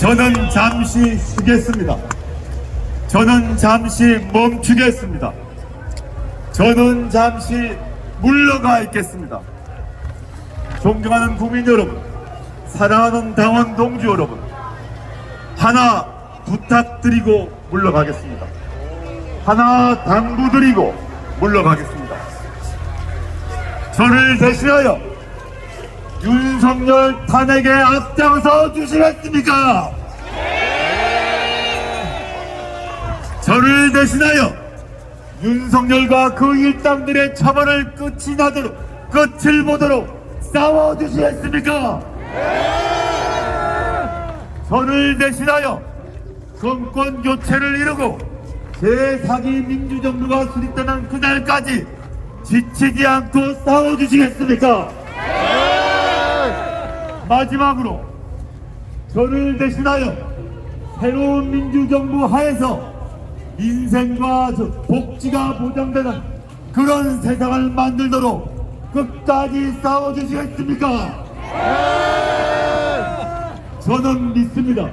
저는 잠시 쉬겠습니다. 저는 잠시 멈추겠습니다. 저는 잠시 물러가 있겠습니다. 존경하는 국민 여러분, 사랑하는 당원 동지 여러분, 하나 부탁드리고 물러가겠습니다. 하나 당부드리고 물러가겠습니다. 저를 대신하여 윤석열 탄핵에 앞장서 주시겠습니까? 저를 대신하여 윤석열과 그 일당들의 처벌을 끝이 나도록 끝을 보도록 싸워 주시겠습니까? 저를 대신하여 정권 교체를 이루고 제4기 민주정부가 수립되는 그날까지 지치지 않고 싸워 주시겠습니까? 마지막으로 저를 대신하여 새로운 민주정부 하에서 인생과 저 복지가 보장되는 그런 세상을 만들도록 끝까지 싸워주시겠습니까? 저는 믿습니다.